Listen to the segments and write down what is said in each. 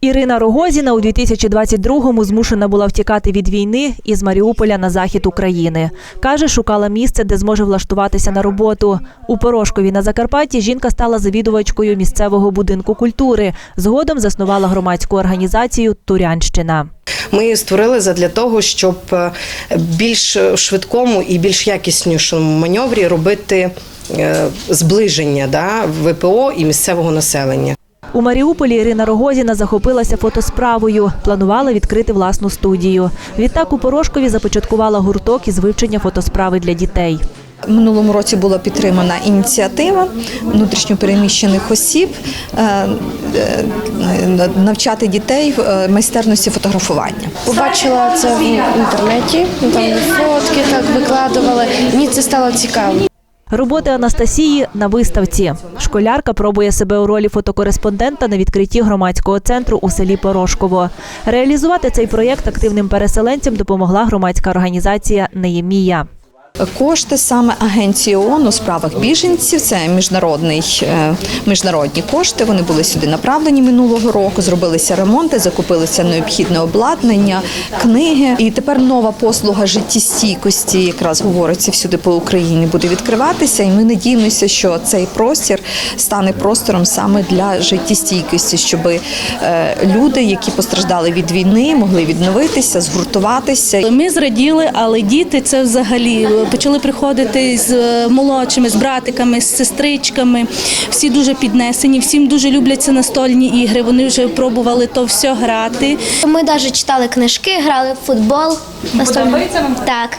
Ірина Рогозіна у 2022-му змушена була втікати від війни із Маріуполя на захід України. Каже, шукала місце, де зможе влаштуватися на роботу. У Порошкові на Закарпатті жінка стала завідувачкою місцевого будинку культури. Згодом заснувала громадську організацію Турянщина. Ми створили задля того, щоб е, більш швидкому і більш якіснішому маневрі робити е, зближення да, ВПО і місцевого населення. У Маріуполі Ірина Рогозіна захопилася фотосправою. Планувала відкрити власну студію. Відтак у Порошкові започаткувала гурток із вивчення фотосправи для дітей. Минулому році була підтримана ініціатива внутрішньопереміщених осіб е, е, навчати дітей е, майстерності фотографування. Побачила це в інтернеті, там фотки так викладували. Мені це стало цікаво. Роботи Анастасії на виставці. Школярка пробує себе у ролі фотокореспондента на відкритті громадського центру у селі Порошково. Реалізувати цей проєкт активним переселенцям допомогла громадська організація Неємія. Кошти саме агенції ООН у справах біженців. Це міжнародний е, міжнародні кошти. Вони були сюди направлені минулого року. Зробилися ремонти, закупилися необхідне обладнання, книги. І тепер нова послуга життєстійкості, якраз говориться всюди по Україні, буде відкриватися. І ми надіємося, що цей простір стане простором саме для життєстійкості, щоб люди, які постраждали від війни, могли відновитися, згуртуватися. Ми зраділи, але діти це взагалі почали приходити з е, молодшими, з братиками, з сестричками. Всі дуже піднесені, всім дуже любляться настольні ігри. Вони вже пробували то все грати. Ми навіть читали книжки, грали в футбол. Подобається вам? Так.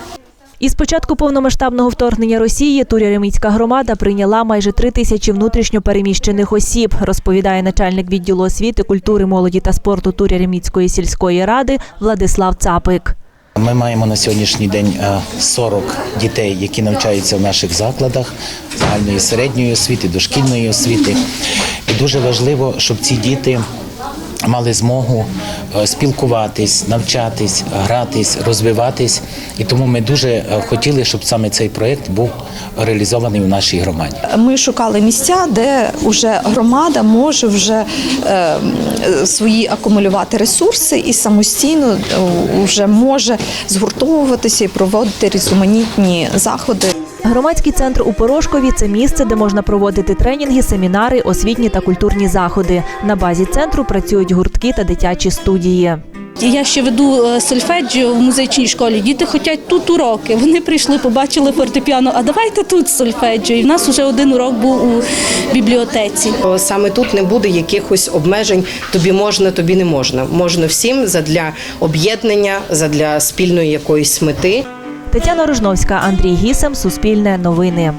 Із початку повномасштабного вторгнення Росії Туряреміцька громада прийняла майже три тисячі внутрішньо переміщених осіб, розповідає начальник відділу освіти, культури, молоді та спорту Туряреміцької сільської ради Владислав Цапик. Ми маємо на сьогоднішній день е, 40 дітей, які навчаються в наших закладах загальної середньої освіти, дошкільної освіти. І дуже важливо, щоб ці діти мали змогу е, спілкуватись, навчатись, гратись, розвиватись. І тому ми дуже е, хотіли, щоб саме цей проєкт був реалізований у нашій громаді. Ми шукали місця, де вже громада може вже е, свої акумулювати ресурси і самостійно вже може згуртовуватися і проводити різноманітні заходи. Громадський центр у Порошкові це місце, де можна проводити тренінги, семінари, освітні та культурні заходи. На базі центру працюють гуртки та дитячі студії. Я ще веду е, сольфеджіо в музичній школі. Діти хочуть тут уроки. Вони прийшли, побачили фортепіано. А давайте тут сольфеджіо. І в нас вже один урок був у бібліотеці. Саме тут не буде якихось обмежень. Тобі можна, тобі не можна. Можна всім задля об'єднання, задля спільної якоїсь мети. Тетяна Ружновська, Андрій Гісем, Суспільне новини.